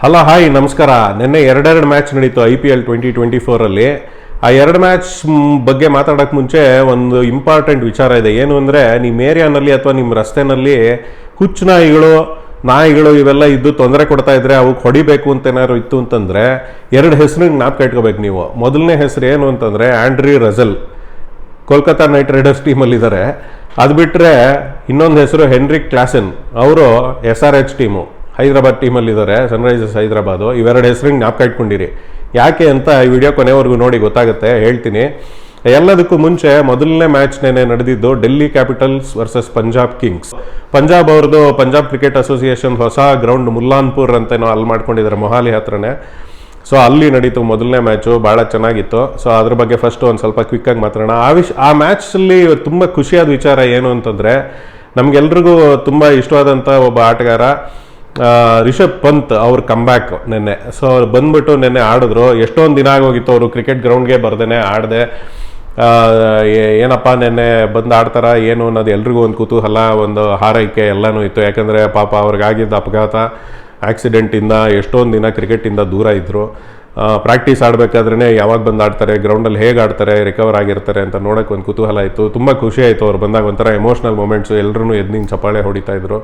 Hello, hi, ನಮಸ್ಕಾರ. ನಿನ್ನೆ ಎರಡೆರಡು ಮ್ಯಾಚ್ ನಡೀತು I P L twenty twenty ಫೋರಲ್ಲಿ ಆ ಎರಡು ಮ್ಯಾಚ್ ಬಗ್ಗೆ ಮಾತಾಡೋಕೆ ಮುಂಚೆ ಒಂದು ಇಂಪಾರ್ಟೆಂಟ್ ವಿಚಾರ ಇದೆ. ಏನು ಅಂದರೆ ನಿಮ್ಮ ಏರಿಯಾನಲ್ಲಿ ಅಥವಾ ನಿಮ್ಮ ರಸ್ತೆನಲ್ಲಿ ಹುಚ್ಚು ನಾಯಿಗಳು ನಾಯಿಗಳು ಇವೆಲ್ಲ ಇದ್ದು ತೊಂದರೆ ಕೊಡ್ತಾ ಇದ್ರೆ ಅವಕ್ಕೆ ಹೊಡಿಬೇಕು ಅಂತ ಏನಾದ್ರು ಇತ್ತು ಅಂತಂದರೆ, ಎರಡು ಹೆಸರು ಜ್ಞಾಪಕ ಇಟ್ಕೋಬೇಕು ನೀವು. ಮೊದಲನೇ ಹೆಸರು ಏನು ಅಂತಂದರೆ Andre Russell. Kolkata Knight Riders ಟೀಮಲ್ಲಿದ್ದಾರೆ. ಅದು ಬಿಟ್ಟರೆ ಇನ್ನೊಂದು ಹೆಸರು ಹೆನ್ರಿಕ್ ಕ್ಲಾಸನ್. ಅವರು S R H team Hyderabad ಟೀಮಲ್ಲಿ ಇದ್ದಾರೆ ಸನ್ರೈಸರ್ಸ್ ಹೈದರಾಬಾದು. ಇವೆರಡು ಹೆಸರಿಗೆ ಜ್ಞಾಪಕ ಇಟ್ಕೊಂಡಿರಿ. ಯಾಕೆ ಅಂತ ಈ ವಿಡಿಯೋ ಕೊನೆವರೆಗೂ ನೋಡಿ ಗೊತ್ತಾಗುತ್ತೆ, ಹೇಳ್ತೀನಿ. ಎಲ್ಲದಕ್ಕೂ ಮುಂಚೆ ಮೊದಲನೇ ಮ್ಯಾಚ್ ನೆನೆ ನಡೆದಿದ್ದು Delhi Capitals versus Punjab Kings Punjab ಅವ್ರದ್ದು ಪಂಜಾಬ್ ಕ್ರಿಕೆಟ್ ಅಸೋಸಿಯೇಷನ್ ಹೊಸ ಗ್ರೌಂಡ್ ಮುಲ್ಲಾನ್ಪುರ್ ಅಂತೇನೋ ಅಲ್ಲಿ ಮಾಡ್ಕೊಂಡಿದ್ದಾರೆ ಮೊಹಾಲಿ ಹತ್ರನೇ. ಸೊ ಅಲ್ಲಿ ನಡೀತು ಮೊದಲನೇ ಮ್ಯಾಚು ಭಾಳ ಚೆನ್ನಾಗಿತ್ತು. ಸೊ ಅದ್ರ ಬಗ್ಗೆ ಫಸ್ಟ್ ಒಂದು ಸ್ವಲ್ಪ ಕ್ವಿಕ್ಕಾಗಿ ಮಾತಾಡೋಣ. ಆ ವಿಶ್ ಆ ಮ್ಯಾಚಲ್ಲಿ ತುಂಬ ಖುಷಿಯಾದ ವಿಚಾರ ಏನು ಅಂತಂದರೆ, ನಮಗೆಲ್ರಿಗೂ ತುಂಬ ಇಷ್ಟವಾದಂಥ ಒಬ್ಬ ಆಟಗಾರ ರಿಷಬ್ ಪಂತ್ ಅವ್ರ ಕಂಬ್ಯಾಕ್ ನಿನ್ನೆ. ಸೊ ಅವ್ರು ಬಂದ್ಬಿಟ್ಟು ನಿನ್ನೆ ಆಡಿದ್ರು. ಎಷ್ಟೊಂದು ದಿನ ಆಗೋಗಿತ್ತು ಅವರು ಕ್ರಿಕೆಟ್ ಗ್ರೌಂಡ್ಗೆ ಬರ್ದೇನೆ ಆಡದೆ. ಏನಪ್ಪ ನಿನ್ನೆ ಬಂದು ಆಡ್ತಾರ, ಏನು ಅನ್ನೋದು ಎಲ್ರಿಗೂ ಒಂದು ಕುತೂಹಲ, ಒಂದು ಹಾರೈಕೆ ಎಲ್ಲನೂ ಇತ್ತು. ಯಾಕಂದರೆ ಪಾಪ ಅವ್ರಿಗಾಗಿದ್ದ ಅಪಘಾತ ಆಕ್ಸಿಡೆಂಟಿಂದ ಎಷ್ಟೊಂದು ದಿನ ಕ್ರಿಕೆಟಿಂದ ದೂರ ಇದ್ದರು ಪ್ರಾಕ್ಟೀಸ್ ಆಡಬೇಕಾದ್ರೆ ಯಾವಾಗ ಬಂದು ಆಡ್ತಾರೆ ಗ್ರೌಂಡಲ್ಲಿ ಹೇಗೆ ಆಡ್ತಾರೆ ರಿಕವರ್ ಆಗಿರ್ತಾರೆ ಅಂತ ನೋಡೋಕೆ ಒಂದು ಕುತೂಹಲ ಇತ್ತು. ತುಂಬ ಖುಷಿ ಆಯಿತು ಅವ್ರು ಬಂದಾಗ, ಒಂಥರ ಎಮೋಷ್ನಲ್ ಮೂಮೆಂಟ್ಸು ಎಲ್ಲರೂ ಎದ್ದಿನ ಚಪ್ಪಾಳೆ ಹೊಡಿತಾ ಇದ್ರು.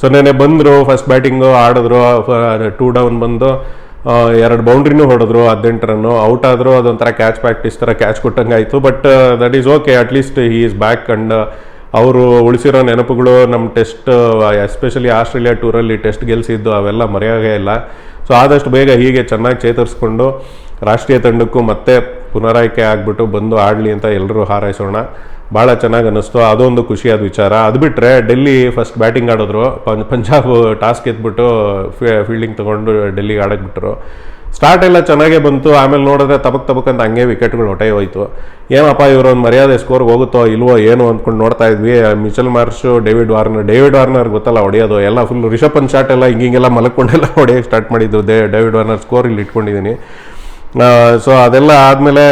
ಸೊ ನೆನೆ ಬಂದರು ಫಸ್ಟ್ ಬ್ಯಾಟಿಂಗು ಆಡಿದ್ರು ಟೂ ಡೌನ್ ಬಂದು ಎರಡು ಬೌಂಡ್ರಿನೂ ಹೊಡೆದ್ರು, ಹದಿನೆಂಟು ರನ್ನು. ಔಟ್ ಆದರೂ ಅದೊಂಥರ ಕ್ಯಾಚ್ ಪ್ರಾಕ್ಟೀಸ್ ಥರ ಕ್ಯಾಚ್ ಕೊಟ್ಟಂಗೆ ಆಯಿತು. But that is okay at least he is back and ಅವರು ಉಳಿಸಿರೋ ನೆನಪುಗಳು ನಮ್ಮ ಟೆಸ್ಟ್ ಎಸ್ಪೆಷಲಿ ಆಸ್ಟ್ರೇಲಿಯಾ ಟೂರಲ್ಲಿ ಟೆಸ್ಟ್ ಗೆಲ್ಸಿದ್ದು ಅವೆಲ್ಲ ಮರೆಯೋಗೇ ಇಲ್ಲ. ಸೊ ಆದಷ್ಟು ಬೇಗ ಹೀಗೆ ಚೆನ್ನಾಗಿ ಚೇತರಿಸ್ಕೊಂಡು, ರಾಷ್ಟ್ರೀಯ ತಂಡಕ್ಕೂ ಮತ್ತೆ ಪುನರಾಯ್ಕೆ ಆಗಿಬಿಟ್ಟು ಬಂದು ಆಡಲಿ ಅಂತ ಎಲ್ಲರೂ ಹಾರೈಸೋಣ. ಭಾಳ ಚೆನ್ನಾಗಿ ಅನ್ನಿಸ್ತು. ಅದೊಂದು ಖುಷಿಯಾದ ವಿಚಾರ. ಅದು ಬಿಟ್ಟರೆ ಡೆಲ್ಲಿ ಫಸ್ಟ್ ಬ್ಯಾಟಿಂಗ್ ಆಡಿದ್ರು. ಪಂಜ್, ಪಂಜಾಬ್ ಟಾಸ್ಕ್ ಎದ್ಬಿಟ್ಟು ಫೀಲ್ಡಿಂಗ್ ತೊಗೊಂಡು ಡೆಲ್ಲಿಗೆ ಆಡಕ್ಕೆ ಬಿಟ್ಟರು ಸ್ಟಾರ್ಟ್ ಎಲ್ಲ ಚೆನ್ನಾಗೇ ಬಂತು. ಆಮೇಲೆ ನೋಡಿದ್ರೆ ತಬಕ್ ತಬಕ್ ಅಂತ ಹಂಗೆ ವಿಕೆಟ್ಗಳು ಹೊಟ್ಟೆ ಹೋಯಿತು. ಏನಪ್ಪ ಇವರು ಒಂದು ಮರ್ಯಾದೆ ಸ್ಕೋರ್ ಹೋಗುತ್ತೋ ಇಲ್ವೋ ಏನು ಅಂದ್ಕೊಂಡು ನೋಡ್ತಾ ಇದ್ವಿ. Mitchell Marsh, David Warner David Warner ಗೊತ್ತಲ್ಲ ಹೊಡೆಯೋದು. ಎಲ್ಲ ಫುಲ್ ರಿಷಬ್ ಪಂತ್ ಶಾಟ್ ಎಲ್ಲ ಹಿಂಗಿಂಗೆಲ್ಲ ಮಲ್ಕೊಂಡೆಲ್ಲ ಹೊಡೆಯೋಕ್ಕೆ ಸ್ಟಾರ್ಟ್ ಮಾಡಿದ್ದು. ಡೇವಿಡ್ ವಾರ್ನರ್ ಸ್ಕೋರ್ ಇಲ್ಲಿ ಇಟ್ಕೊಂಡಿದ್ದೀನಿ ಸೊ ಅದೆಲ್ಲ ಆದಮೇಲೆ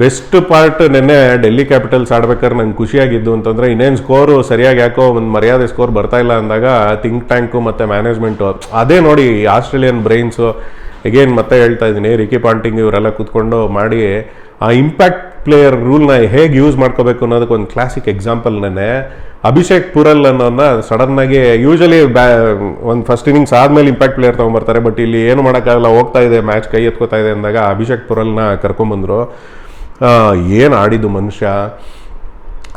ಬೆಸ್ಟ್ ಪಾರ್ಟ್ ನಿನ್ನೆ ಡೆಲ್ಲಿ ಕ್ಯಾಪಿಟಲ್ಸ್ ಆಡ್ಬೇಕಾದ್ರೆ ನಂಗೆ ಖುಷಿಯಾಗಿದ್ದು ಅಂತಂದರೆ ಇನ್ನೇನು ಸ್ಕೋರು ಸರಿಯಾಗಿ ಯಾಕೋ ಒಂದು ಮರ್ಯಾದೆ ಸ್ಕೋರ್ ಬರ್ತಾ ಇಲ್ಲ ಅಂದಾಗ ಥಿಂಕ್ ಟ್ಯಾಂಕು ಮತ್ತು ಮ್ಯಾನೇಜ್ಮೆಂಟು ಅದೇ ನೋಡಿ ಆಸ್ಟ್ರೇಲಿಯನ್ ಬ್ರೈನ್ಸು ಎಗೇನ್ ಮತ್ತೆ ಹೇಳ್ತಾ ಇದ್ದೀನಿ ರಿಕಿ ಪಾಂಟಿಂಗ್ ಇವರೆಲ್ಲ ಕೂತ್ಕೊಂಡು ಮಾಡಿ, ಆ ಇಂಪ್ಯಾಕ್ಟ್ ಪ್ಲೇಯರ್ ರೂಲ್ನ ಹೇಗೆ ಯೂಸ್ ಮಾಡ್ಕೋಬೇಕು ಅನ್ನೋದಕ್ಕೆ ಒಂದು ಕ್ಲಾಸಿಕ್ ಎಕ್ಸಾಂಪಲ್ ನೆನೆ ಅಭಿಷೇಕ್ ಪುರಲ್ ಅನ್ನೋನ್ನ ಸಡನ್ನಾಗಿ ಯೂಶಲಿ ಬ್ಯಾ ಒಂದು ಫಸ್ಟ್ ಇನ್ನಿಂಗ್ಸ್ ಆದಮೇಲೆ ಇಂಪ್ಯಾಕ್ಟ್ ಪ್ಲೇಯರ್ ತೊಗೊಂಬರ್ತಾರೆ ಬಟ್ ಇಲ್ಲಿ ಏನು ಮಾಡೋಕ್ಕಾಗಲ್ಲ, ಹೋಗ್ತಾ ಇದೆ ಮ್ಯಾಚ್ ಕೈ ಎತ್ಕೋತಾ ಇದೆ ಅಂದಾಗ ಅಭಿಷೇಕ್ ಪುರಲ್ನ ಕರ್ಕೊಂಬಂದರು. ಏನು ಆಡಿದ್ದು ಮನುಷ್ಯ?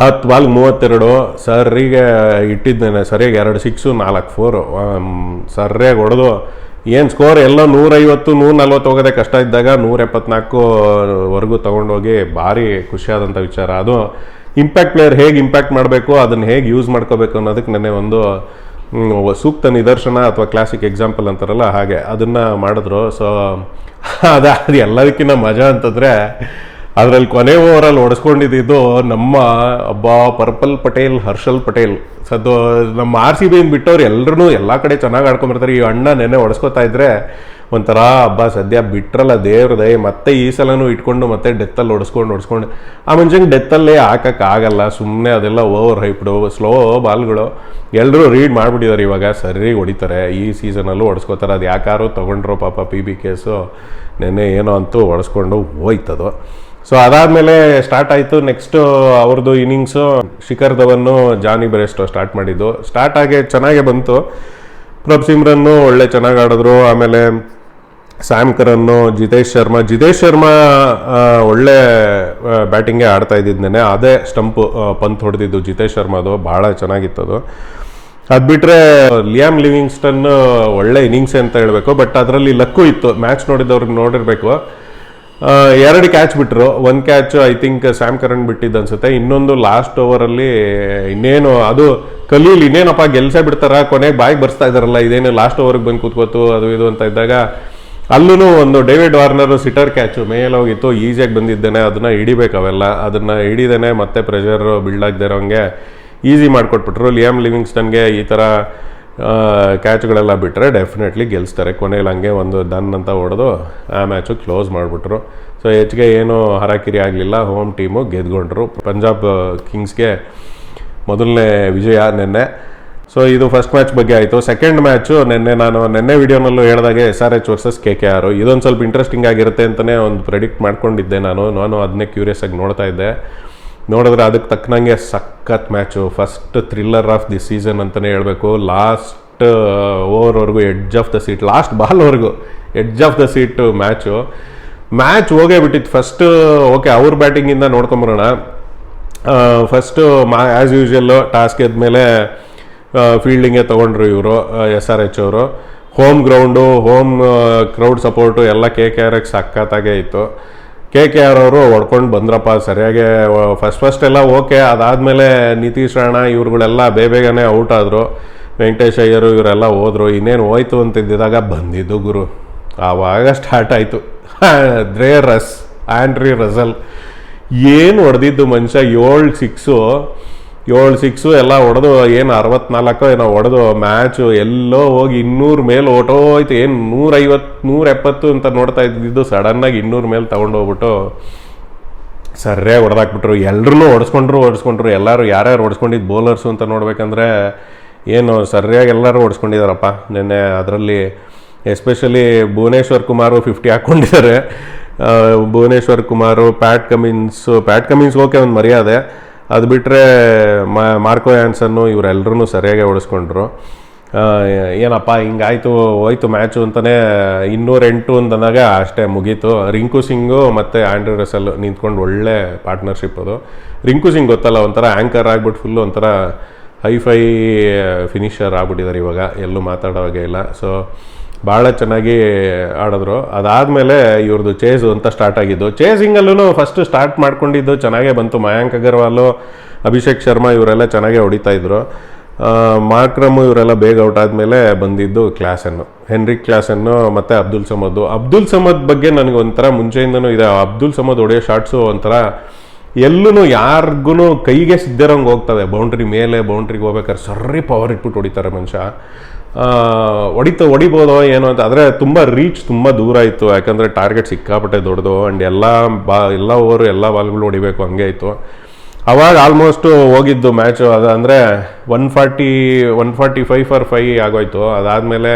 ಹತ್ತು ಬಾಲ್ ಮೂವತ್ತೆರಡು, ಸರ್ರಿಗೆ ಇಟ್ಟಿದ್ದೇನೆ, ಸರಿಯಾಗಿ ಎರಡು ಸಿಕ್ಸು ನಾಲ್ಕು ಫೋರು ಸರಿಯಾಗಿ ಹೊಡೆದು ಏನು ಸ್ಕೋರ್ ಎಲ್ಲ ನೂರೈವತ್ತು ನೂರ ನಲ್ವತ್ತು ಹೋಗೋದೇ ಕಷ್ಟ ಇದ್ದಾಗ ನೂರ ಎಪ್ಪತ್ನಾಲ್ಕುವರೆಗೂ ತೊಗೊಂಡೋಗಿ ಭಾರಿ ಖುಷಿಯಾದಂಥ ವಿಚಾರ. ಅದು ಇಂಪ್ಯಾಕ್ಟ್ ಪ್ಲೇಯರ್ ಹೇಗೆ ಇಂಪ್ಯಾಕ್ಟ್ ಮಾಡಬೇಕು, ಅದನ್ನು ಹೇಗೆ ಯೂಸ್ ಮಾಡ್ಕೋಬೇಕು ಅನ್ನೋದಕ್ಕೆ ನೆನ್ನೆ ಒಂದು ಸೂಕ್ತ ನಿದರ್ಶನ ಅಥವಾ ಕ್ಲಾಸಿಕ್ ಎಕ್ಸಾಂಪಲ್ ಅಂತಾರಲ್ಲ ಹಾಗೆ. ಅದನ್ನು ಮಾಡಿದ್ರು. ಸೊ ಅದು ಅದು ಎಲ್ಲದಕ್ಕಿಂತ ಮಜಾ ಅಂತಂದರೆ ಅದರಲ್ಲಿ ಕೊನೆ ಓವರಲ್ಲಿ ಹೊಡೆಸ್ಕೊಂಡಿದ್ದು ನಮ್ಮ ಒಬ್ಬ ಪರ್ಪಲ್ ಪಟೇಲ್, ಹರ್ಷಲ್ ಪಟೇಲ್. ಸದ್ದು ನಮ್ಮ ಆರ್ ಸಿ ಬಿಯಿಂದ ಬಿಟ್ಟವ್ರು ಎಲ್ಲರೂ ಎಲ್ಲ ಕಡೆ ಚೆನ್ನಾಗಿ ಆಡ್ಕೊಂಬರ್ತಾರೆ ಈ ಅಣ್ಣ ನೆನೆ ಹೊಡೆಸ್ಕೊತಾ ಇದ್ರೆ ಒಂಥರ ಹಬ್ಬ ಸದ್ಯ ಬಿಟ್ರಲ್ಲ ದೇವ್ರ ದಯ. ಮತ್ತೆ ಈ ಸಲನೂ ಇಟ್ಕೊಂಡು ಮತ್ತೆ ಡೆತ್ತಲ್ಲಿ ಹೊಡೆಸ್ಕೊಂಡು ಹೊಡೆಸ್ಕೊಂಡು ಆ ಮನುಷ್ಯಂಗೆ ಡೆತ್ತಲ್ಲೇ ಹಾಕಕ್ಕಾಗಲ್ಲ ಸುಮ್ಮನೆ ಅದೆಲ್ಲ ಓವರ್ ಹೈಪ್ಡು ಸ್ಲೋ ಬಾಲ್ಗಳು. ಎಲ್ಲರೂ ರೀಡ್ ಮಾಡಿಬಿಟ್ಟಿದ್ದಾರೆ ಇವಾಗ. ಸರಿ ಹೊಡಿತಾರೆ. ಈ ಸೀಸನಲ್ಲೂ ಹೊಡೆಸ್ಕೋತಾರೆ ಅದು ಯಾಕಾರು ತೊಗೊಂಡ್ರು ಪಾಪ ಪಿ ಬಿ ಕೇಸು. ನೆನ್ನೆ ಏನೋ ಅಂತೂ ಹೊಡೆಸ್ಕೊಂಡು ಹೋಯ್ತದು. ಸೊ ಅದಾದಮೇಲೆ ಸ್ಟಾರ್ಟ್ ಆಯಿತು. ನೆಕ್ಸ್ಟ್ ಅವ್ರದ್ದು innings Shikhar ಧವನ್ನು Jonny Bairstow start ಮಾಡಿದ್ದು. ಸ್ಟಾರ್ಟ್ ಆಗಿ ಚೆನ್ನಾಗೇ ಬಂತು. ಪ್ರಭ್ ಸಿಮ್ರನ್ನು ಒಳ್ಳೆ ಚೆನ್ನಾಗಿ ಆಡಿದ್ರು. ಆಮೇಲೆ ಸ್ಯಾಮ್ ಕರನ್ನು ಜಿತೇಶ್ ಶರ್ಮಾ ಜಿತೇಶ್ ಶರ್ಮಾ ಒಳ್ಳೆ ಬ್ಯಾಟಿಂಗೆ ಆಡ್ತಾ ಇದ್ದಿದ್ದೇನೆ ಅದೇ ಸ್ಟಂಪು ಪಂತ್ ಹೊಡೆದಿದ್ದು ಜಿತೇಶ್ ಶರ್ಮಾದು ಭಾಳ ಚೆನ್ನಾಗಿತ್ತು ಅದು. ಬಿಟ್ಟರೆ ಲಿಯಾಮ್ ಲಿವಿಂಗ್ಸ್ಟನ್ ಒಳ್ಳೆ ಇನ್ನಿಂಗ್ಸ್ ಅಂತ ಹೇಳಬೇಕು. ಬಟ್ ಅದರಲ್ಲಿ ಲಕ್ಕು ಇತ್ತು. ಮ್ಯಾಚ್ ನೋಡಿದವ್ರಿಗೆ ನೋಡಿರಬೇಕು. ಎರಡು ಕ್ಯಾಚ್ ಬಿಟ್ಟರು ಒಂದು catch I think Sam Curran ಬಿಟ್ಟಿದ್ದು ಅನ್ಸುತ್ತೆ. ಇನ್ನೊಂದು ಲಾಸ್ಟ್ ಓವರಲ್ಲಿ ಇನ್ನೇನು, ಅದು ಕಲೀಲಿ, ಇನ್ನೇನಪ್ಪ ಗೆಲ್ಸೇ ಬಿಡ್ತಾರ? ಕೊನೆಗೆ ಬಾಯಿಗೆ ಬರ್ಸ್ತಾ ಇದಾರಲ್ಲ, ಇದೇನು ಲಾಸ್ಟ್ ಓವರ್ಗೆ ಬಂದು ಕೂತ್ಕೋತು, ಅದು ಇದು ಅಂತ ಇದ್ದಾಗ ಅಲ್ಲೂ ಒಂದು ಡೇವಿಡ್ ವಾರ್ನರ್ ಸಿಟರ್ ಕ್ಯಾಚು ಮೇಲೆ ಹೋಗಿತ್ತು ಈಸಿಯಾಗಿ ಬಂದಿದ್ದೇನೆ, ಅದನ್ನ ಹಿಡಿಬೇಕು ಅವೆಲ್ಲ. ಅದನ್ನ ಹಿಡಿದೇನೆ ಮತ್ತೆ ಪ್ರೆಷರ್ ಬಿಲ್ಡ್ ಆಗದೆ ಇರೋಂಗೆ ಈಸಿ ಮಾಡಿಕೊಟ್ಬಿಟ್ರು. ಲಿಯಾಮ್ ಲಿವಿಂಗ್ಸ್ಟನ್ಗೆ ಈ ಥರ ಕ್ಯಾಚ್ಗಳೆಲ್ಲ ಬಿಟ್ಟರೆ ಡೆಫಿನೆಟ್ಲಿ ಗೆಲ್ಲಿಸ್ತಾರೆ ಕೊನೆಯಲ್ಲಿ ಹಂಗೆ ಒಂದು ಡನ್ ಅಂತ ಹೊಡೆದು ಆ ಮ್ಯಾಚು ಕ್ಲೋಸ್ ಮಾಡಿಬಿಟ್ರು. ಸೊ ಹೆಚ್ಚಿಗೆ ಏನು ಹರಾಕಿರಿ ಆಗಲಿಲ್ಲ. ಹೋಮ್ ಟೀಮು ಗೆದ್ಕೊಂಡ್ರು. ಪಂಜಾಬ್ ಕಿಂಗ್ಸ್ಗೆ ಮೊದಲನೇ ವಿಜಯ ನಿನ್ನೆ. ಸೊ ಇದು ಫಸ್ಟ್ ಮ್ಯಾಚ್ ಬಗ್ಗೆ ಆಯಿತು. ಸೆಕೆಂಡ್ ಮ್ಯಾಚು ನಿನ್ನೆ ನಾನು ನಿನ್ನೆ ವಿಡಿಯೋನಲ್ಲೂ ಹೇಳಿದಾಗೆ S R H versus K K R ಇದೊಂದು ಸ್ವಲ್ಪ ಇಂಟ್ರೆಸ್ಟಿಂಗ್ ಆಗಿರುತ್ತೆ ಅಂತಲೇ ಒಂದು ಪ್ರೆಡಿಕ್ಟ್ ಮಾಡ್ಕೊಂಡಿದ್ದೆ ನಾನು. ನಾನು ಅದನ್ನೇ ಕ್ಯೂರಿಯಸ್ ಆಗಿ ನೋಡ್ತಾ ಇದ್ದೆ. ನೋಡಿದ್ರೆ ಅದಕ್ಕೆ ತಕ್ಕನಂಗೆ ಸಖತ್ match. First thriller of the season ಅಂತಲೇ ಹೇಳಬೇಕು. Last ಓವರ್ವರೆಗೂ edge of the seat last ಬಾಲ್ವರೆಗೂ edge of the seat match. Match ಹೋಗೇ ಬಿಟ್ಟಿತ್ತು. ಫಸ್ಟ್ ಓಕೆ ಅವ್ರ ಬ್ಯಾಟಿಂಗಿಂದ ನೋಡ್ಕೊಂಬರೋಣ. ಫಸ್ಟು ಮಾ ಆ್ಯಸ್ ಯೂಶಲ್ಲು ಟಾಸ್ಕ್ ಮೇಲೆ ಫೀಲ್ಡಿಂಗೇ ತೊಗೊಂಡ್ರು ಇವರು ಎಸ್ ಆರ್ ಎಚ್ ಅವರು. Home ground home crowd support ಎಲ್ಲ ಕೆ ಕೆ ಆರ್ ಎಕ್ಸ್ ಸಖತ್ತಾಗೇ ಇತ್ತು. ಕೆ ಕೆ ಆರ್ ಅವರು ಹೊಡ್ಕೊಂಡು ಬಂದ್ರಪ್ಪ. ಸರಿಯಾಗಿ ಫಸ್ಟ್ ಫಸ್ಟ್ ಎಲ್ಲ ಓಕೆ. ಅದಾದಮೇಲೆ ನಿತೀಶ್ ರಾಣ ಇವ್ರುಗಳೆಲ್ಲ ಬೇಬೇಗನೆ ಔಟ್ ಆದರು. ವೆಂಕಟೇಶ್ ಅಯ್ಯರು ಇವರೆಲ್ಲ ಹೋದರು. ಇನ್ನೇನು ಹೋಯ್ತು ಅಂತಿದ್ದಾಗ ಬಂದಿದ್ದು ಗುರು. ಆವಾಗ ಸ್ಟಾರ್ಟ್ ಆಯಿತು. Dre Russ Andre Russell. ಏನು ಹೊಡೆದಿದ್ದು ಮನುಷ್ಯ? ಏಳು ಸಿಕ್ಸು ಏಳು ಸಿಕ್ಸು ಎಲ್ಲ ಹೊಡೆದು ಏನು ಅರವತ್ನಾಲ್ಕು ಏನೋ ಹೊಡೆದು ಮ್ಯಾಚು ಎಲ್ಲೋ ಹೋಗಿ ಇನ್ನೂರು ಮೇಲೆ ಓಟೋಯ್ತು ಏನು ನೂರೈವತ್ತು ನೂರ ಎಪ್ಪತ್ತು ಅಂತ ನೋಡ್ತಾ ಇದ್ದಿದ್ದು ಸಡನ್ನಾಗಿ ಇನ್ನೂರು ಮೇಲೆ ತೊಗೊಂಡೋಗ್ಬಿಟ್ಟು ಸರಿಯಾಗಿ ಹೊಡೆದಾಕ್ಬಿಟ್ರು. ಎಲ್ಲರೂ ಹೊಡೆಸ್ಕೊಂಡ್ರು ಹೊಡೆಸ್ಕೊಂಡ್ರು. ಎಲ್ಲರೂ ಯಾರ್ಯಾರು ಹೊಡೆಸ್ಕೊಂಡಿದ್ದು ಬೌಲರ್ಸು ಅಂತ ನೋಡ್ಬೇಕಂದ್ರೆ ಏನು ಸರಿಯಾಗಿ ಎಲ್ಲರೂ ಹೊಡೆಸ್ಕೊಂಡಿದ್ದಾರಪ್ಪ ನಿನ್ನೆ ಅದರಲ್ಲಿ especially Bhuvneshwar Kumar fifty ಹಾಕ್ಕೊಂಡಿದ್ದಾರೆ. Bhuvneshwar Kumar Pat Cummins Pat Cummins okay ಒಂದು ಮರ್ಯಾದೆ. ಅದು ಬಿಟ್ಟರೆ ಮಾರ್ಕೋ ಆ್ಯನ್ಸನ್ನು ಇವರೆಲ್ಲರೂ ಸರಿಯಾಗಿ ಓಡಿಸ್ಕೊಂಡ್ರು. ಏನಪ್ಪ, ಹಿಂಗಾಯಿತು, ಹೋಯ್ತು ಮ್ಯಾಚು ಅಂತಲೇ ಇನ್ನೂರೆಂಟು ಅಂತಂದಾಗ ಅಷ್ಟೇ ಮುಗೀತು. ರಿಂಕು ಸಿಂಗು ಮತ್ತು ಆಂಡ್ರೂ ರಸಲ್ ನಿಂತ್ಕೊಂಡು ಒಳ್ಳೆ ಪಾರ್ಟ್ನರ್ಶಿಪ್ ಅದು. ರಿಂಕು ಸಿಂಗ್ ಗೊತ್ತಲ್ಲ, ಒಂಥರ ಆ್ಯಂಕರ್ ಆಗ್ಬಿಟ್ಟು ಫುಲ್ಲು ಒಂಥರ ಹೈಫೈ ಫಿನಿಷರ್ ಆಗ್ಬಿಟ್ಟಿದ್ದಾರೆ ಇವಾಗ. ಎಲ್ಲೂ ಮಾತಾಡೋ ಹಾಗೆ ಇಲ್ಲ. ಸೊ ಭಾಳ ಚೆನ್ನಾಗಿ ಆಡಿದ್ರು. ಅದಾದಮೇಲೆ ಇವ್ರದ್ದು ಚೇಸು ಅಂತ ಸ್ಟಾರ್ಟ್ ಆಗಿದ್ದು. ಚೇಸಿಂಗಲ್ಲೂ ಫಸ್ಟ್ ಸ್ಟಾರ್ಟ್ ಮಾಡ್ಕೊಂಡಿದ್ದು ಚೆನ್ನಾಗೇ ಬಂತು. ಮಯಾಂಕ್ ಅಗರ್ವಾಲು, ಅಭಿಷೇಕ್ ಶರ್ಮಾ ಇವರೆಲ್ಲ ಚೆನ್ನಾಗೇ ಹೊಡಿತಾ ಮಾಕ್ರಮ್ ಇವರೆಲ್ಲ ಬೇಗ ಔಟ್ ಆದಮೇಲೆ ಬಂದಿದ್ದು ಕ್ಲಾಸನ್ನು ಹೆನ್ರಿಕ್ ಕ್ಲಾಸನ್ನು ಮತ್ತು ಅಬ್ದುಲ್ ಸಮದ್ದು ಅಬ್ದುಲ್ ಸಮದ್ ಬಗ್ಗೆ ನನಗೆ ಒಂಥರ ಮುಂಚೆಯಿಂದನೂ ಇದೆ. ಅಬ್ದುಲ್ ಸಮದ್ ಹೊಡೆಯೋ ಶಾರ್ಟ್ಸು ಒಂಥರ ಎಲ್ಲೂ ಯಾರಿಗೂ ಕೈಗೆ ಸಿದ್ಧರಂಗೆ ಹೋಗ್ತದೆ. ಬೌಂಡ್ರಿ ಮೇಲೆ ಬೌಂಡ್ರಿಗೆ ಹೋಗ್ಬೇಕಾದ್ರೆ ಸರ್ರಿ ಪವರ್ ಇಟ್ಬಿಟ್ಟು ಹೊಡಿತಾರೆ ಮನುಷ್ಯ. ಹೊಡಿತ, ಹೊಡಿಬೋದೋ ಏನೋ ಅಂತ. ಆದರೆ ತುಂಬ ರೀಚ್ ತುಂಬ ದೂರ ಇತ್ತು. ಯಾಕಂದರೆ ಟಾರ್ಗೆಟ್ ಸಿಕ್ಕಾಪಟ್ಟೆ ದೊಡ್ಡದು. ಆ್ಯಂಡ್ ಎಲ್ಲ ಬಾ, ಎಲ್ಲ ಓವರು ಎಲ್ಲ ಬಾಲ್ಗಳು ಹೊಡಿಬೇಕು, ಹಂಗೆ ಇತ್ತು. ಅವಾಗ ಆಲ್ಮೋಸ್ಟು ಹೋಗಿದ್ದು ಮ್ಯಾಚು ಅದು ಅಂದರೆ one forty one forty five for five ಆಗೋಯ್ತು. ಅದಾದಮೇಲೆ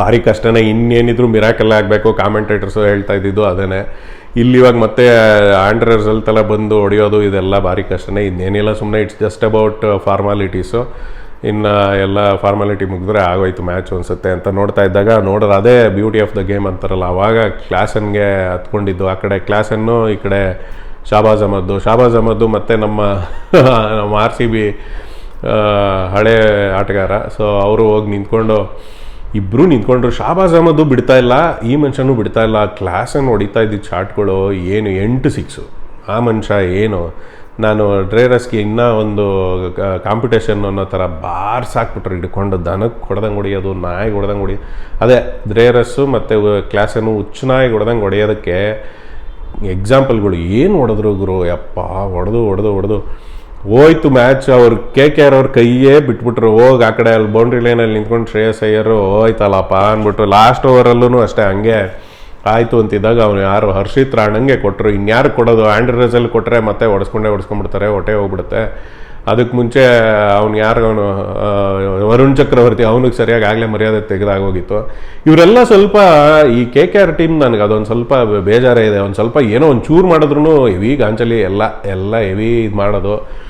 ಭಾರಿ ಕಷ್ಟನೇ. ಇನ್ನೇನಿದ್ರು ಮಿರಾಕೆಲ್ಲ ಆಗಬೇಕು. ಕಾಮೆಂಟೇಟರ್ಸು ಹೇಳ್ತಾ ಇದ್ದಿದ್ದು ಅದೇ ಇಲ್ಲಿ ಇವಾಗ ಮತ್ತೆ ಆಂಡ್ರ ರಿಸಲ್ಟ್ ಎಲ್ಲ ಬಂದು ಹೊಡೆಯೋದು, ಇದೆಲ್ಲ ಭಾರಿ ಕಷ್ಟನೇ. ಇನ್ನೇನಿಲ್ಲ ಸುಮ್ಮನೆ ಇಟ್ಸ್ ಜಸ್ಟ್ ಅಬೌಟ್ ಫಾರ್ಮಾಲಿಟೀಸು ಇನ್ನು ಎಲ್ಲ ಫಾರ್ಮಾಲಿಟಿ ಮುಗಿದ್ರೆ ಆಗೋಯ್ತು ಮ್ಯಾಚ್ ಅನಿಸುತ್ತೆ ಅಂತ ನೋಡ್ತಾ ಇದ್ದಾಗ ನೋಡಿದ್ರೆ ಅದೇ ಬ್ಯೂಟಿ ಆಫ್ ದ ಗೇಮ್ ಅಂತಾರಲ್ಲ, ಅವಾಗ ಕ್ಲಾಸನ್ಗೆ ಹತ್ಕೊಂಡಿದ್ದು, ಆ ಕಡೆ ಕ್ಲಾಸನ್ನು ಈ ಕಡೆ ಶಾಬಾಜ್ ಅಹಮದ್ದು. ಶಾಬಾಜ್ ಅಹಮದ್ದು ಮತ್ತು ನಮ್ಮ ನಮ್ಮ ಆರ್ ಸಿ ಬಿ ಹಳೆ ಆಟಗಾರ. ಸೊ ಅವರು ಹೋಗಿ ನಿಂತ್ಕೊಂಡು ಇಬ್ಬರು ನಿಂತ್ಕೊಂಡ್ರು, ಶಾಬಾಜ್ ಅಹಮದ್ದು ಬಿಡ್ತಾ ಇಲ್ಲ, ಈ ಮನುಷ್ಯನೂ ಬಿಡ್ತಾ ಇಲ್ಲ ಕ್ಲಾಸನ್ನು ಹೊಡಿತಾ ಇದ್ದಿದ್ದು ಶಾಟ್ಗಳು ಏನು ಎಂಟು ಸಿಕ್ಸು ಆ ಮನುಷ್ಯ ಏನು ನಾನು ಡ್ರೇರಸ್ಗೆ ಇನ್ನೂ ಒಂದು ಕಾಂಪಿಟೇಷನ್ ಅನ್ನೋ ಥರ ಬಾರ್ಸ್ ಹಾಕ್ಬಿಟ್ರು. ಹಿಡ್ಕೊಂಡು ದನಕ್ಕೆ ಹೊಡೆದಂಗೆ ಹೊಡೆಯೋದು, ನಾಯಿಗೆ ಹೊಡೆದಂಗೆ ಹೊಡಿ ಅದೇ ಡ್ರೇರಸ್ಸು ಮತ್ತು ಕ್ಲಾಸನ್ನು ಹುಚ್ಚು ನಾಯಿಗೆ ಹೊಡೆದಂಗೆ ಹೊಡೆಯೋದಕ್ಕೆ ಎಕ್ಸಾಂಪಲ್ಗಳು ಏನು ಹೊಡೆದ್ರು ಗುರು? ಯಪ್ಪ, ಹೊಡೆದು ಹೊಡೆದು ಹೊಡೆದು. ಹೋಯ್ತು ಮ್ಯಾಚ್ ಅವ್ರು ಕೆ ಕೆ ಆರ್ ಅವ್ರ ಕೈಯೇ ಬಿಟ್ಬಿಟ್ರು. ಹೋಗಿ ಆ ಕಡೆ ಅಲ್ಲಿ ಬೌಂಡ್ರಿ ಲೈನಲ್ಲಿ ನಿಂತ್ಕೊಂಡು ಶ್ರೇಯಸ್ ಅಯ್ಯರು, ಹೋಯ್ತಲ್ಲಪ್ಪ ಅಂದ್ಬಿಟ್ಟು ಲಾಸ್ಟ್ ಓವರಲ್ಲೂ ಅಷ್ಟೇ, ಹಂಗೆ. ಆಯಿತು ಅಂತಿದ್ದಾಗ ಅವನು ಯಾರು ಹರ್ಷಿತ್ ರಾಣಂಗೆ ಕೊಟ್ಟರು ಇನ್ಯಾರು ಕೊಡೋದು? ಆ್ಯಂಡ್ರೆಸಲ್ಲಿ ರಸಲ್ ಕೊಟ್ಟರೆ ಮತ್ತೆ ಹೊಡೆಸ್ಕೊಂಡೆ ಹೊಡೆಸ್ಕೊಂಡ್ಬಿಡ್ತಾರೆ ಹೊಟ್ಟೆ ಹೋಗ್ಬಿಡುತ್ತೆ. ಅದಕ್ಕೆ ಮುಂಚೆ ಅವ್ನು ಯಾರು ಅವನು ವರುಣ್ ಚಕ್ರವರ್ತಿ, ಅವನಿಗೆ ಸರಿಯಾಗಿ ಆಗಲೇ ಮರ್ಯಾದೆ ತೆಗೆದಾಗೋಗಿತ್ತು. ಇವರೆಲ್ಲ ಸ್ವಲ್ಪ, ಈ ಕೆ ಕೆ ಆರ್ ಟೀಮ್ ನನಗೆ ಅದೊಂದು ಸ್ವಲ್ಪ ಬೇಜಾರೇ ಇದೆ. ಒಂದು ಸ್ವಲ್ಪ ಏನೋ ಒಂದು ಚೂರು ಮಾಡಿದ್ರು ಹೆವಿ ಗಾಂಚಲಿ ಎಲ್ಲ ಎಲ್ಲ ಹೆವಿ ಇದು ಮಾಡೋದು.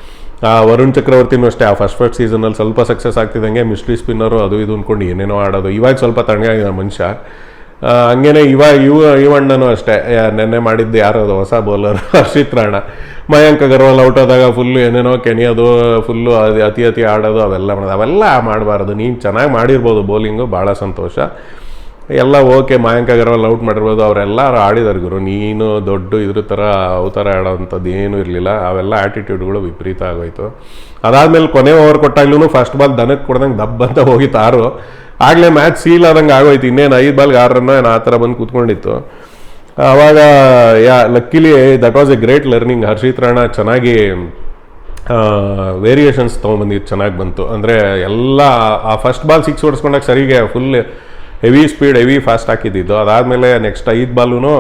ಆ, ವರುಣ್ ಚಕ್ರವರ್ತಿನೂ ಅಷ್ಟೇ, ಆ ಫಸ್ಟ್ ಫಸ್ಟ್ ಸೀಸನಲ್ಲಿ ಸ್ವಲ್ಪ ಸಕ್ಸಸ್ ಆಗ್ತಿದ್ದಂಗೆ ಮಿಸ್ಟ್ರಿ ಸ್ಪಿನ್ನರು ಅದು ಇದು ಅಂದ್ಕೊಂಡು ಏನೇನೋ ಆಡೋದು. ಇವಾಗ ಸ್ವಲ್ಪ ತಣ್ಣಗಾಗಿದೆ ಮನುಷ್ಯ. ಹಂಗೇನೆ ಇವ ಇವ ಇವಣ್ಣನೂ ಅಷ್ಟೇ. ನೆನ್ನೆ ಮಾಡಿದ್ದು ಯಾರು ಅದು ಹೊಸ ಬೌಲರ್ ಹರ್ಷಿತ್ ರಾಣ. ಮಯಾಂಕ್ ಅಗರ್ವಾಲ್ ಔಟ್ ಆದಾಗ ಫುಲ್ಲು ಏನೇನೋ ಕೆಣಿಯೋದು ಫುಲ್ಲು ಅದು ಅತಿ ಅತಿ ಆಡೋದು, ಅವೆಲ್ಲ ಮಾಡೋದು. ಅವೆಲ್ಲ ಮಾಡಬಾರ್ದು. ನೀನು ಚೆನ್ನಾಗಿ ಮಾಡಿರ್ಬೋದು ಬೌಲಿಂಗು ಭಾಳ ಸಂತೋಷ. ಎಲ್ಲ ಓಕೆ ಮಯಾಂಕ್ ಅಗರ್ವಾಲ್ ಔಟ್ ಮಾಡಿರ್ಬೋದು. ಅವರೆಲ್ಲರೂ ಆಡಿದಾರೆ ಗುರು. ನೀನು ದೊಡ್ಡ ಇದ್ರ ಥರ ಅವತಾರ ಆಡೋವಂಥದ್ದು ಏನೂ ಇರಲಿಲ್ಲ. ಅವೆಲ್ಲ ಆ್ಯಟಿಟ್ಯೂಡ್ಗಳು ವಿಪರೀತ ಆಗೋಯ್ತು. ಅದಾದಮೇಲೆ ಕೊನೆ ಓವರ್ ಕೊಟ್ಟಾಗ್ಲೂ ಫಸ್ಟ್ ಬಾಲ್ ದನಕ್ಕೆ ಕೊಡ್ದಂಗೆ ದಬ್ಬ ಅಂತ ಆರು. ಆಗಲೇ ಮ್ಯಾಚ್ ಸೀಲ್ ಆದಂಗೆ ಆಗೋಯ್ತು. ಇನ್ನೇನು ಐದು ಬಾಲ್ಗೆ ಆರು ಏನು ಆ ಥರ ಬಂದು ಕೂತ್ಕೊಂಡಿತ್ತು. ಆವಾಗ, yeah luckily that was a great learning Harshit Rana ಚೆನ್ನಾಗಿ ವೇರಿಯೇಷನ್ಸ್ ತೊಗೊಂಬಂದಿದ್ದು ಚೆನ್ನಾಗಿ ಬಂತು. ಅಂದರೆ ಎಲ್ಲ, ಆ ಫಸ್ಟ್ ಬಾಲ್ ಸಿಕ್ಸ್ ಹೊಡ್ಸ್ಕೊಂಡಾಗ ಸರಿಗೆ full heavy speed heavy fast ಹಾಕಿದ್ದಿದ್ದು. ಅದಾದಮೇಲೆ ನೆಕ್ಸ್ಟ್ ಐದು ಬಾಲೂ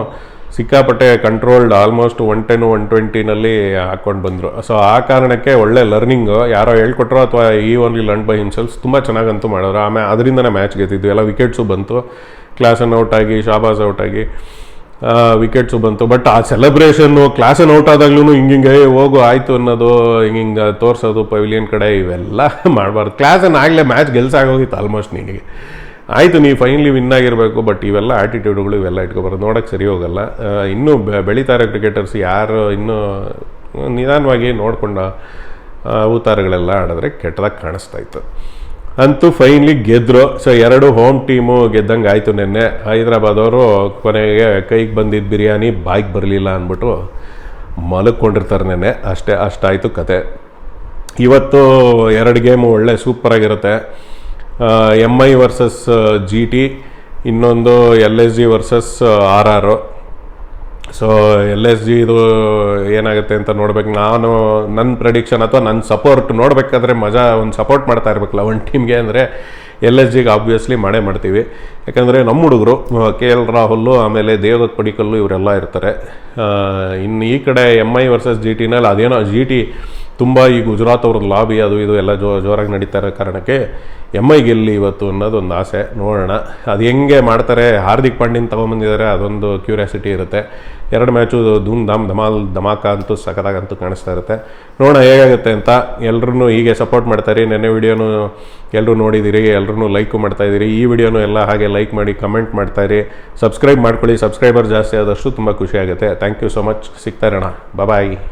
ಸಿಕ್ಕಾಪಟ್ಟೆ controlled almost one ten one ಟ್ವೆಂಟಿನಲ್ಲಿ ಹಾಕ್ಕೊಂಡು ಬಂದರು. ಸೊ ಆ ಕಾರಣಕ್ಕೆ ಒಳ್ಳೆ ಲರ್ನಿಂಗು ಯಾರೋ ಹೇಳ್ಕೊಟ್ರೋ ಅಥವಾ ಈ ಓನ್ಲಿ ಲರ್ನ್ ಬೈ ಹಿಮ್ಸೆಲ್ಸ್ ತುಂಬ ಚೆನ್ನಾಗಂತೂ ಮಾಡೋರು. ಆಮೇಲೆ ಅದರಿಂದನೇ ಮ್ಯಾಚ್ ಗೆದ್ದಿದ್ದು. ಎಲ್ಲ ವಿಕೆಟ್ಸು ಬಂತು. ಕ್ಲಾಸನ್ ಔಟ್ ಆಗಿ ಶಾಬಾಸ್ ಔಟ್ ಆಗಿ ವಿಕೆಟ್ಸು ಬಂತು. ಬಟ್ ಆ ಸೆಲೆಬ್ರೇಷನ್ನು ಕ್ಲಾಸನ್ ಔಟ್ ಆದಾಗ್ಲೂ ಹಿಂಗಿಂಗೆ "ಏ, ಹೋಗು ಆಯಿತು ಅನ್ನೋದು ಹಿಂಗಿಂಗೆ ತೋರಿಸೋದು ಪವಿಲಿಯನ್ ಕಡೆ ಇವೆಲ್ಲ ಮಾಡಬಾರ್ದು. ಕ್ಲಾಸನ್ ಆಗಲೇ ಮ್ಯಾಚ್ ಗೆಲ್ಸಾಗೋಗಿತ್ತು ಆಲ್ಮೋಸ್ಟ್ ನಿನಗೆ. ಆಯಿತು, ನೀವು ಫೈನಲಿ ವಿನ್ ಆಗಿರಬೇಕು ಬಟ್ ಇವೆಲ್ಲ ಆ್ಯಟಿಟ್ಯೂಡ್ಗಳು ಇವೆಲ್ಲ ಇಟ್ಕೊಬಾರ್ದು. ನೋಡೋಕ್ಕೆ ಸರಿ ಹೋಗಲ್ಲ. ಇನ್ನೂ ಬೆಳೀತಾರೆ ಬೆಳೀತಾ ಕ್ರಿಕೆಟರ್ಸ್ ಯಾರು ಇನ್ನೂ, ನಿಧಾನವಾಗಿ ನೋಡಿಕೊಂಡ ಅವತಾರಗಳೆಲ್ಲ ಆಡಿದ್ರೆ ಕೆಟ್ಟದಾಗಿ ಕಾಣಿಸ್ತಾ ಇತ್ತು. ಅಂತೂ ಫೈನ್ಲಿ ಗೆದ್ದರು ಸೊ ಎರಡು ಹೋಮ್ ಟೀಮು ಗೆದ್ದಂಗೆ ಆಯಿತು ನಿನ್ನೆ. ಹೈದ್ರಾಬಾದ್ ಅವರು ಕೊನೆಗೆ ಕೈಗೆ ಬಂದಿದ್ದ ಬಿರಿಯಾನಿ ಬಾಯಿಗೆ ಬರಲಿಲ್ಲ ಅಂದ್ಬಿಟ್ಟು ಮಲಕ್ಕೊಂಡಿರ್ತಾರೆ ನೆನ್ನೆ. ಅಷ್ಟೇ, ಅಷ್ಟಾಯಿತು ಕತೆ. ಇವತ್ತು ಎರಡು ಗೇಮು ಒಳ್ಳೆ ಸೂಪರಾಗಿರುತ್ತೆ M I versus G T ಇನ್ನೊಂದು L S G versus R R so L S G ಇದು ಏನಾಗುತ್ತೆ ಅಂತ ನೋಡ್ಬೇಕು. ನಾನು ನನ್ನ ಪ್ರೆಡಿಕ್ಷನ್ ಅಥವಾ ನನ್ನ ಸಪೋರ್ಟ್ ನೋಡಬೇಕಾದ್ರೆ ಮಜಾ ಒಂದು ಸಪೋರ್ಟ್ ಮಾಡ್ತಾ ಇರ್ಬೇಕಲ್ಲ ಒಂದು ಟೀಮ್ಗೆ ಅಂದರೆ ಎಲ್ ಎಸ್ ಜಿಗೆ ಆಬ್ವಿಯಸ್ಲಿ ಮಾಡೇ ಮಾಡ್ತೀವಿ. ಯಾಕಂದರೆ ನಮ್ಮ ಹುಡುಗರು ಕೆ ಎಲ್ ರಾಹುಲ್ಲು ಆಮೇಲೆ ದೇವದತ್ ಪಡಿಕಲ್ಲು ಇವರೆಲ್ಲ ಇರ್ತಾರೆ. ಇನ್ನು ಈ ಕಡೆ ಎಂ ಐ ವರ್ಸಸ್ ಜಿ ಟಿನಲ್ಲಿ ಅದೇನೋ ಜಿ ಟಿ ತುಂಬ ಈ ಗುಜರಾತ್ ಅವ್ರ ಲಾಬಿ ಅದು ಇದು ಎಲ್ಲ ಜೋ ಜೋರಾಗಿ ನಡೀತಾ ಇರೋ ಕಾರಣಕ್ಕೆ ಎಂ ಐ ಗೆಲ್ಲಿ ಇವತ್ತು ಅನ್ನೋದು ಒಂದು ಆಸೆ. ನೋಡೋಣ. ಅದು ಹೆಂಗೆ ಮಾಡ್ತಾರೆ, ಹಾರ್ದಿಕ್ ಪಾಂಡ್ಯನ್ ತೊಗೊಂಬಂದಿದ್ದಾರೆ, ಅದೊಂದು ಕ್ಯೂರಿಯಾಸಿಟಿ ಇರುತ್ತೆ. ಎರಡು ಮ್ಯಾಚು ಧೂಮ್ ಧಾಮ್ ಧಮಾಲ್, ಧಮಾಕ ಅಂತೂ ಸಖತ್ತಾಗಂತೂ ಕಾಣಿಸ್ತಾ ಇರುತ್ತೆ. ನೋಡೋಣ ಹೇಗಾಗುತ್ತೆ ಅಂತ. ಎಲ್ಲರೂ ಹೀಗೆ ಸಪೋರ್ಟ್ ಮಾಡ್ತಾರೆ ನೆನ್ನೆ ವಿಡಿಯೋನು ಎಲ್ಲರೂ ನೋಡಿದ್ದೀರಿ ಎಲ್ಲರೂ ಲೈಕು ಮಾಡ್ತಾ ಇದ್ದೀರಿ ಈ ವಿಡಿಯೋನು ಎಲ್ಲ ಹಾಗೆ ಲೈಕ್ ಮಾಡಿ ಕಮೆಂಟ್ ಮಾಡ್ತಾಯಿರಿ ಸಬ್ಸ್ಕ್ರೈಬ್ ಮಾಡ್ಕೊಳ್ಳಿ. ಸಬ್ಸ್ಕ್ರೈಬರ್ ಜಾಸ್ತಿ ಆದಷ್ಟು ತುಂಬ ಖುಷಿಯಾಗುತ್ತೆ ಥ್ಯಾಂಕ್ ಯು ಸೊ ಮಚ್ ಸಿಗ್ತಾ ಇರೋಣ. ಬಾಯ್